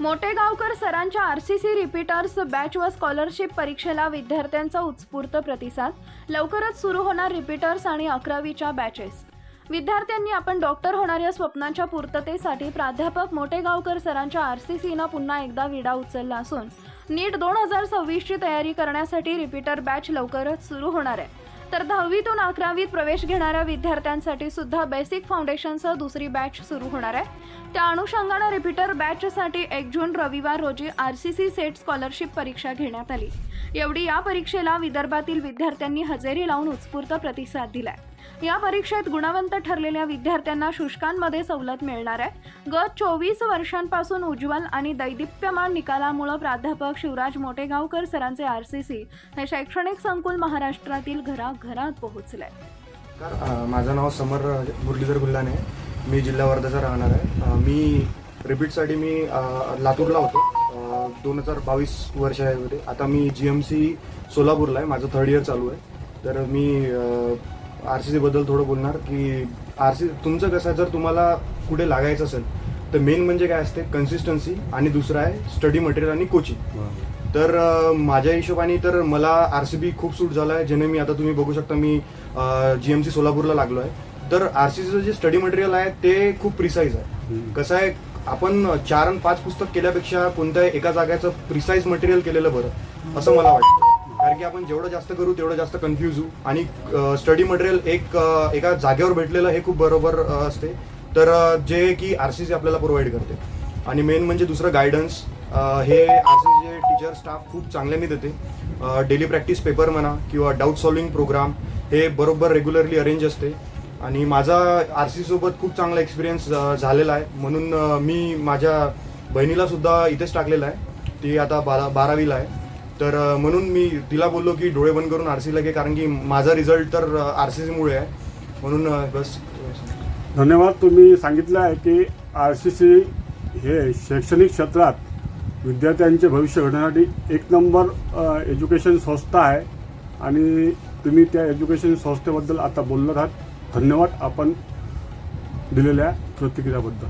मोटेगावकर सरांच्या R C C repeaters batch व scholarship परीक्षेला विद्यार्थ्यांचा उत्स्फूर्त प्रतिसाद. लवकरच सुरू होणार रिपीटर्स आणि अकरावीच्या बॅचेस. विद्यार्थ्यांनी आपण डॉक्टर होणाऱ्या स्वप्नांच्या पूर्ततेसाठी प्राध्यापक मोटेगावकर सरांच्या आर सी सीनं पुन्हा एकदा विडा उचलला असून नीट दोन हजार सव्वीसची तयारी करण्यासाठी रिपीटर बॅच लवकरच सुरू होणार आहे. तर दहावीतून अकरावीत प्रवेश घेणाऱ्या विद्यार्थ्यांसाठी सुद्धा बेसिक फाउंडेशनसह दुसरी बॅच सुरू होणार आहे. त्या अनुषंगानं रिपीटर बॅचसाठी एक जून रविवार रोजी R C C set scholarship परीक्षा घेण्यात आली. एवढी या परीक्षेला विदर्भातील विद्यार्थ्यांनी हजेरी लावून उत्स्फूर्त प्रतिसाद दिलाय. या परीक्षेत गुणवंत ठरलेल्या विद्यार्थ्यांना शुष्कांमध्ये सवलत मिळणार आहे. गत चोवीस वर्षांपासून उज्ज्वल आणि दैदिप्यमान निकालामुळे प्राध्यापक शिवराज मोटेगावकर सरांचे आर सी सी हे शैक्षणिक संकुल महाराष्ट्रातील घराघरात पोहोचले. माझं नाव समर मुरलीधर गुल्हाने मी जिल्हा वर्धाचा राहणार आहे. मी रिपीटसाठी मी लातूरला होतो. दोन हजार बावीस वर्ष आहे आता मी जी एम सी सोलापूरला आहे. माझं थर्ड इयर चालू आहे. तर मी आर सी सीबद्दल थोडं बोलणार की आर सी तुमचं कसं आहे? जर तुम्हाला कुठे लागायचं असेल तर मेन म्हणजे काय असते? कन्सिस्टन्सी आणि दुसरं आहे स्टडी मटेरियल आणि कोचिंग तर माझ्या हिशोबाने तर मला आर सी बी खूप सूट झाला आहे ज्याने मी आता तुम्ही बघू शकता मी जी एम सी सोलापूरला लागलो आहे तर आर सी सीचं जे स्टडी मटेरियल आहे ते खूप प्रिसाईज आहे. कसं आहे आपण चार आणि पाच पुस्तक केल्यापेक्षा कोणत्याही एका जाग्याचं प्रिसाईज मटेरियल केलेलं बरं असं मला वाटतं. कारण की आपण जेवढं जास्त करू तेवढं जास्त कन्फ्यूज होऊ. आणि स्टडी मटेरियल एक एका जागेवर भेटलेलं हे खूप बरोबर असते. तर जे की आर सी सी आपल्याला प्रोव्हाइड करते. आणि मेन म्हणजे दुसरं गायडन्स हे आर सी सीचे टीचर स्टाफ खूप चांगल्याने देते. डेली प्रॅक्टिस पेपर म्हणा किंवा डाऊट सॉल्विंग प्रोग्राम हे बरोबर रेग्युलरली अरेंज असते. आणि माझा आर सी सोबत खूप चांगला एक्सपिरियन्स झालेला आहे. म्हणून मी माझ्या बहिणीला सुद्धा इथेच टाकलेला आहे. ती आता बारा बारावीला आहे. तर म्हणून मी तिला बोललो की डोळे बंद करून आर सी घे कारण की माझा रिझल्ट तर आर सी सीमुळे आहे. म्हणून बस. धन्यवाद. तुम्ही सांगितलं आहे की आर सी सी हे शैक्षणिक क्षेत्रात विद्यार्थ्यांचे भविष्य घडण्यासाठी एक नंबर एज्युकेशन संस्था आहे. आणि तुम्ही त्या एज्युकेशन संस्थेबद्दल आता बोलणार आहात. धन्यवाद आपण दिलेल्या प्रतिक्रियाबद्दल.